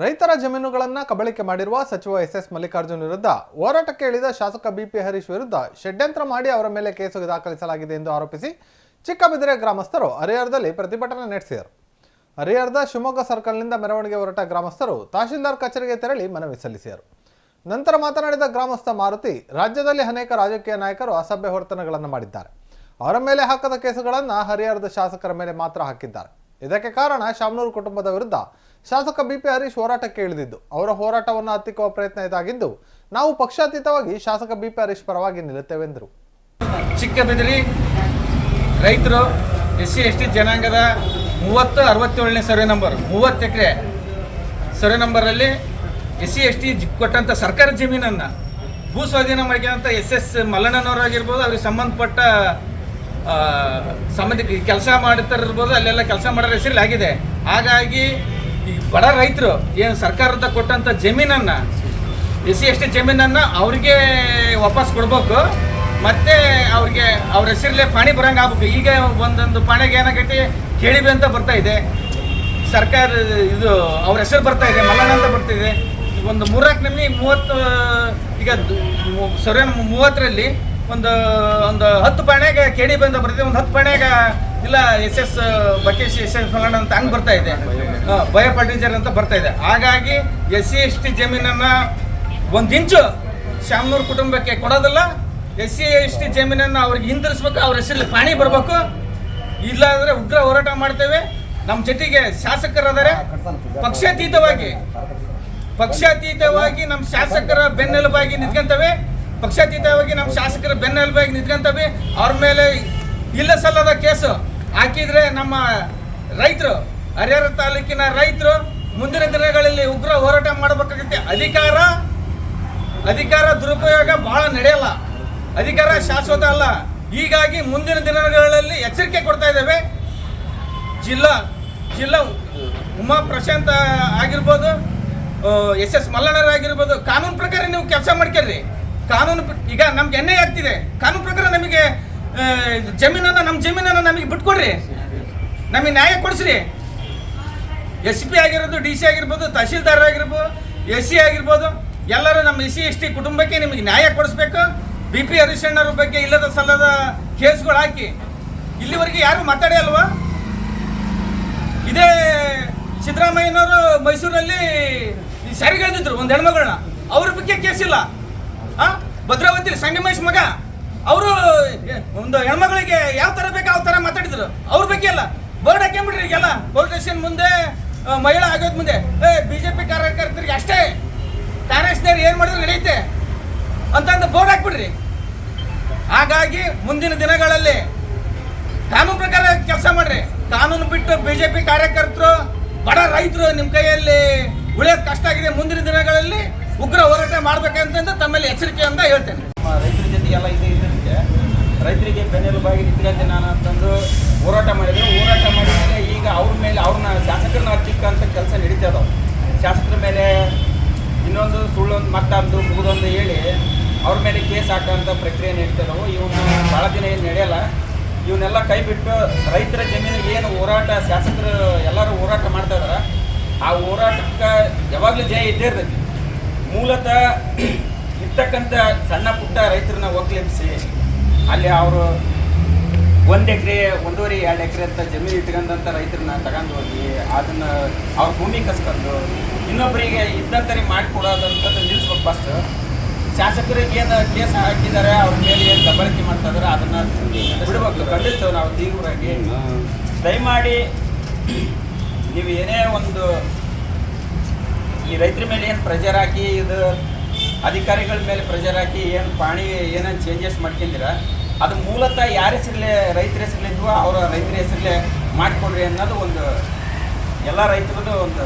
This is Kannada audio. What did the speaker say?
ರೈತರ ಜಮೀನುಗಳನ್ನು ಕಬಳಿಕೆ ಮಾಡಿರುವ ಸಚಿವ ಎಸ್ ಎಸ್ ಮಲ್ಲಿಕಾರ್ಜುನ್ ವಿರುದ್ಧ ಹೋರಾಟಕ್ಕೆ ಇಳಿದ ಶಾಸಕ ಬಿಪಿ ಹರೀಶ್ ವಿರುದ್ಧ ಷಡ್ಯಂತ್ರ ಮಾಡಿ ಅವರ ಮೇಲೆ ಕೇಸು ದಾಖಲಿಸಲಾಗಿದೆ ಎಂದು ಆರೋಪಿಸಿ ಚಿಕ್ಕಬಿದಿರೆ ಗ್ರಾಮಸ್ಥರು ಹರಿಹರದಲ್ಲಿ ಪ್ರತಿಭಟನೆ ನಡೆಸಿದರು. ಹರಿಹರದ ಶಿವಮೊಗ್ಗ ಸರ್ಕಲ್ನಿಂದ ಮೆರವಣಿಗೆ ಹೊರಟ ಗ್ರಾಮಸ್ಥರು ತಹಶೀಲ್ದಾರ್ ಕಚೇರಿಗೆ ತೆರಳಿ ಮನವಿ ಸಲ್ಲಿಸಿದರು. ನಂತರ ಮಾತನಾಡಿದ ಗ್ರಾಮಸ್ಥ ಮಾರುತಿ, ರಾಜ್ಯದಲ್ಲಿ ಅನೇಕ ರಾಜಕೀಯ ನಾಯಕರು ಅಸಭ್ಯ ಹೊರತನಗಳನ್ನು ಮಾಡಿದ್ದಾರೆ. ಅವರ ಮೇಲೆ ಹಾಕದ ಕೇಸುಗಳನ್ನು ಹರಿಹರದ ಶಾಸಕರ ಮೇಲೆ ಮಾತ್ರ ಹಾಕಿದ್ದಾರೆ. ಇದಕ್ಕೆ ಕಾರಣ ಶಾಮನೂರು ಕುಟುಂಬದ ವಿರುದ್ಧ ಶಾಸಕ ಬಿ ಪಿ ಹರೀಶ್ ಹೋರಾಟಕ್ಕೆ ಇಳಿದಿದ್ದು. ಅವರ ಹೋರಾಟವನ್ನು ಹತ್ತಿಕ್ಕುವ ಪ್ರಯತ್ನ ಇದಾಗಿದ್ದು, ನಾವು ಪಕ್ಷಾತೀತವಾಗಿ ಶಾಸಕ ಬಿ ಪಿ ಹರೀಶ್ ಪರವಾಗಿ ನಿಲ್ಲುತ್ತೇವೆಂದರು. ಚಿಕ್ಕಬಿದಿರಿ ರೈತರು ಎಸ್ ಸಿ ಎಸ್ ಟಿ ಜನಾಂಗದ ಮೂವತ್ತು ಅರವತ್ತೇಳನೇ ಸರ್ವೆ ನಂಬರ್, ಮೂವತ್ತು ಎಕರೆ ಸರ್ವೆ ನಂಬರಲ್ಲಿ ಎಸ್ ಸಿ ಎಸ್ ಟಿ ಕೊಟ್ಟಂಥ ಸರ್ಕಾರಿ ಜಮೀನನ್ನು ಭೂ ಸ್ವಾಧೀನ ಮಾಡಿಕೊಂಡಂಥ ಎಸ್ ಎಸ್ ಮಲ್ಲಣ್ಣನವರಾಗಿರ್ಬೋದು, ಅವ್ರಿಗೆ ಸಂಬಂಧಪಟ್ಟ ಸಂಬಂಧಿಕ ಕೆಲಸ ಮಾಡ್ತಾರಿರ್ಬೋದು ಅಲ್ಲೆಲ್ಲ ಕೆಲಸ ಮಾಡೋರ ಹೆಸರಲ್ಲಿ ಆಗಿದೆ. ಹಾಗಾಗಿ ಈ ಬಡ ರೈತರು ಏನು ಸರ್ಕಾರದ ಕೊಟ್ಟಂಥ ಜಮೀನನ್ನು, ಎಸ್ ಸಿ ಎಸ್ ಟಿ ಜಮೀನನ್ನು ಅವ್ರಿಗೆ ವಾಪಸ್ ಕೊಡಬೇಕು, ಮತ್ತೆ ಅವ್ರಿಗೆ ಅವ್ರ ಹೆಸರಲ್ಲೇ ಪಾಣಿ ಬರೋಂಗೆ ಆಗ್ಬೇಕು. ಈಗ ಒಂದೊಂದು ಪಾಣಿಗೆ ಏನಾಗೈತಿ ಕೇಳಿಬಿ ಅಂತ ಬರ್ತಾ ಇದೆ. ಸರ್ಕಾರ ಇದು ಅವ್ರ ಹೆಸರು ಬರ್ತಾ ಇದೆ, ಮಲ್ಲಣ್ಣ ಅಂತ ಬರ್ತಿದೆ ಒಂದು ಮೂರಕ್ಕೆ ನಮಗೆ ಮೂವತ್ತು, ಈಗ ಸೊರೆ ಮೂವತ್ತರಲ್ಲಿ ಒಂದು ಒಂದು ಹತ್ತು ಪಾಣ್ಯಾಗ ಕೆಡಿ ಬಂದ ಬರ್ತಿದೆ. ಒಂದು ಹತ್ತು ಪಾಣ್ಯಾಗ ಇಲ್ಲ S S Bakesh S S ಫಲಾಣ ಅಂತ ಹಂಗೆ ಬರ್ತಾ ಇದೆ. ಭಯ ಫರ್ಟಿಲೈಸರ್ ಅಂತ ಬರ್ತಾ ಇದೆ. ಹಾಗಾಗಿ ಎಸ್ ಸಿ ಎಸ್ ಟಿ ಜಮೀನನ್ನು ಒಂದು ಇಂಚು ಶಾಮನೂರು ಕುಟುಂಬಕ್ಕೆ ಕೊಡೋದಿಲ್ಲ. ಎಸ್ ಸಿ ಎಸ್ ಟಿ ಜಮೀನನ್ನು ಅವ್ರಿಗೆ ಹಿಂದಿರಿಸ್ಬೇಕು, ಅವ್ರ ಹೆಸರಲ್ಲಿ ಪಾಣಿ ಬರಬೇಕು. ಇಲ್ಲ ಉಗ್ರ ಹೋರಾಟ ಮಾಡ್ತೇವೆ. ನಮ್ಮ ಜೊತೆಗೆ ಶಾಸಕರಾದರೆ. ಪಕ್ಷಾತೀತವಾಗಿ ಪಕ್ಷಾತೀತವಾಗಿ ನಮ್ಮ ಶಾಸಕರ ಬೆನ್ನೆಲುಬಾಗಿ ನಿಂತ್ಕೊಂತವೆ. ಪಕ್ಷಾತೀತವಾಗಿ ನಮ್ಮ ಶಾಸಕರ ಬೆನ್ನೆಲುಬಾಗಿ ನಿಂತ್ಕೊಂತವಿ. ಅವ್ರ ಮೇಲೆ ಇಲ್ಲ ಸಲ್ಲದ ಕೇಸು. ಹಾಕಿದ್ರೆ ನಮ್ಮ ರೈತರು, ಹರಿಹರ ತಾಲೂಕಿನ ರೈತರು ಮುಂದಿನ ದಿನಗಳಲ್ಲಿ ಉಗ್ರ ಹೋರಾಟ ಮಾಡಬೇಕಾಗುತ್ತೆ. ಅಧಿಕಾರ ಅಧಿಕಾರ ದುರುಪಯೋಗ ಬಹಳ ನಡೆಯಲ್ಲ. ಅಧಿಕಾರ ಶಾಶ್ವತ ಅಲ್ಲ. ಹೀಗಾಗಿ ಮುಂದಿನ ದಿನಗಳಲ್ಲಿ ಎಚ್ಚರಿಕೆ ಕೊಡ್ತಾ ಇದ್ದೇವೆ. ಜಿಲ್ಲಾ ಜಿಲ್ಲಾ ಉಮಾ ಪ್ರಶಾಂತ್ ಆಗಿರ್ಬೋದು ಎಸ್ ಎಸ್ ಮಲ್ಲಣ್ಣರ್ ಆಗಿರ್ಬೋದು, ಕಾನೂನು ಪ್ರಕಾರ ನೀವು ಕೆಲಸ ಮಾಡ್ಕೊಳ್ರಿ. ಕಾನೂನು ಈಗ ನಮ್ಗೆ ಎಣ್ಣೆ ಆಗ್ತಿದೆ. ಕಾನೂನು ಪ್ರಕಾರ ನಮಗೆ ಜಮೀನನ್ನು ನಮ್ಮ ಜಮೀನನ್ನು ನಮಗೆ ಬಿಟ್ಕೊಡ್ರಿ. ನಮಗೆ ನ್ಯಾಯ ಕೊಡಿಸ್ರಿ. ಎಸ್ ಪಿ ಆಗಿರೋದು ಡಿ ಸಿ ಆಗಿರ್ಬೋದು, ತಹಶೀಲ್ದಾರ್ ಆಗಿರ್ಬೋದು, ಎಸ್ ಸಿ ಆಗಿರ್ಬೋದು, ಎಲ್ಲರೂ ನಮ್ಮ ಎಸ್ ಸಿ, ಎಸ್ ಟಿ ಕುಟುಂಬಕ್ಕೆ ನಿಮಗೆ ನ್ಯಾಯ ಕೊಡಿಸ್ಬೇಕು. ಬಿ ಪಿ ಹರಿಶಣ್ಣರ ಬಗ್ಗೆ ಇಲ್ಲದ ಸಲ್ಲದ ಕೇಸ್ಗಳು ಹಾಕಿ. ಇಲ್ಲಿವರೆಗೆ ಯಾರು ಮಾತಾಡೇ ಅಲ್ವಾ? ಇದೇ ಸಿದ್ದರಾಮಯ್ಯನವರು ಮೈಸೂರಲ್ಲಿ ಸರಿಗಳೆದಿದ್ರು ಒಂದು ಹೆಣ್ಮಗಳನ್ನ ಅವ್ರ ಬಗ್ಗೆ ಕೇಸಿಲ್ಲ. ಭದ್ರಾವತಿ ಸಂಗಮೇಶ್ ಮಗ. ಅವರು ಒಂದು ಹೆಣ್ಮಗಳಿಗೆ ಯಾವ ಥರ ಬೇಕು ಯಾವ ಥರ ಮಾತಾಡಿದ್ರು. ಅವ್ರ ಬಗ್ಗೆ ಅಲ್ಲ. ಬೋರ್ಡ್ ಈಗ ಈಗೆಲ್ಲ. ಪೊಲೀಸ್ ಸ್ಟೇಷನ್ ಮುಂದೆ ಮಹಿಳಾ ಆಗೋದ್ ಮುಂದೆ. ಏ ಬಿ ಜೆ ಪಿ ಕಾರ್ಯಕರ್ತರಿಗೆ ಅಷ್ಟೇ. ಕಾಂಗ್ರೆಸ್ನವ್ರು ಏನು ಮಾಡಿದ್ರು ನಡೆಯುತ್ತೆ. ಅಂತಂದು ಬೋರ್ಡ್ ಹಾಕ್ಬಿಡ್ರಿ. ಹಾಗಾಗಿ ಮುಂದಿನ ದಿನಗಳಲ್ಲಿ ಕಾನೂನು ಪ್ರಕಾರ ಕೆಲಸ ಮಾಡ್ರಿ. ಕಾನೂನು ಬಿಟ್ಟು ಬಿಜೆಪಿ ಕಾರ್ಯಕರ್ತರು, ಬಡ ರೈತರು ನಿಮ್ಮ ಕೈಯಲ್ಲಿ ಉಳಿಯೋದು ಕಷ್ಟ ಆಗಿದೆ ಮುಂದಿನ ದಿನಗಳಲ್ಲಿ. ಉಗ್ರ ಹೋರಾಟ ಮಾಡ್ಬೇಕಂತಂದು ತಮ್ಮಲ್ಲಿ ಎಚ್ಚರಿಕೆ ಅಂತ ಹೇಳ್ತೇನೆ ರೈತರ ಜೊತೆ ಎಲ್ಲ ಇದೆ ಇದಕ್ಕೆ ರೈತರಿಗೆ ಬೆನ್ನೆಲುಬಾಗಿ ನಿಂತ್ಕೊಂತೀನಿ ನಾನು ಅಂತಂದು ಹೋರಾಟ ಮಾಡಿದ್ರು. ಹೋರಾಟ ಮಾಡಿದ್ಮೇಲೆ ಈಗ ಅವ್ರ ಮೇಲೆ ಅವ್ರನ್ನ ಶಾಸಕರನ್ನ ಅಂತ ಕೆಲಸ ನಡೀತಾ ಇದಾವೆ. ಶಾಸಕರ ಮೇಲೆ ಇನ್ನೊಂದು ಸುಳ್ಳೊಂದು ಮತ್ತೊಂದು ಮುಗಿದೊಂದು ಹೇಳಿ ಅವ್ರ ಮೇಲೆ ಕೇಸ್ ಹಾಕೋಂಥ ಪ್ರಕ್ರಿಯೆ ನಡೀತಾ ಇದಾವೆ. ಇವನ್ನ ಭಾಳ ದಿನ ಏನು ನಡೆಯಲ್ಲ. ಇವನ್ನೆಲ್ಲ ಕೈ ಬಿಟ್ಟು ರೈತರ ಜಮೀನಿಗೆ ಏನು ಹೋರಾಟ, ಶಾಸಕರು ಎಲ್ಲರೂ ಹೋರಾಟ ಮಾಡ್ತಾ ಇದಾರೆ. ಆ ಹೋರಾಟಕ್ಕೆ ಯಾವಾಗಲೂ ಜಯ ಇದ್ದೇ ಇರ್ತೈತಿ. ಮೂಲತಃ ಇರ್ತಕ್ಕಂಥ ಸಣ್ಣ ಪುಟ್ಟ ರೈತರನ್ನ ಒಗ್ಲೆಬ್ಸಿ ಅಲ್ಲಿ ಅವರು ಒಂದು ಎಕರೆ ಒಂದೂವರೆ ಎರಡು ಎಕರೆ ಅಂತ ಜಮೀನು ಇಟ್ಕೊಂಡಂಥ ರೈತರನ್ನ ತಗೊಂಡು ಹೋಗಿ ಅದನ್ನು ಅವ್ರ ಭೂಮಿ ಕಸ್ಕೊಂಡು ಇನ್ನೊಬ್ಬರಿಗೆ ಇದ್ದಂಥರಿಗೆ ಮಾಡಿಕೊಡೋದಂಥದ್ದು ನಿಲ್ಲಿಸ್ಬೇಕು ಫಸ್ಟ್ ಶಾಸಕರಿಗೆ ಏನು ಕೇಸ್ ಹಾಕಿದ್ದಾರೆ ಅವ್ರ ಮೇಲೆ ಏನು ದಬ್ಬಾಳಿಕೆ ಮಾಡ್ತಾ ಇದಾರೆ ಅದನ್ನು ಬಿಡಬೇಕು. ಖಂಡಿಸ್ತೇವೆ ನಾವು ತೀವ್ರವಾಗಿ. ದಯಮಾಡಿ ನೀವು ಏನೇ ಒಂದು ಈ ರೈತರ ಮೇಲೆ ಏನು ಪ್ರೆಷರ್ ಹಾಕಿ ಇದು ಅಧಿಕಾರಿಗಳ ಮೇಲೆ ಪ್ರೆಷರ್ ಹಾಕಿ ಏನು ಪಾಣಿ ಏನೇನು ಚೇಂಜಸ್ ಮಾಡ್ಕೊಂಡಿರ, ಅದು ಮೂಲತಃ ಯಾರ ಹೆಸರಲ್ಲೇ ರೈತರ ಹೆಸರಲ್ಲಿದ್ವೋ ಅವರ ರೈತರ ಹೆಸರಲ್ಲೇ ಮಾಡಿಕೊಡ್ರಿ ಅನ್ನೋದು ಒಂದು ಎಲ್ಲ ರೈತರದ್ದು ಒಂದು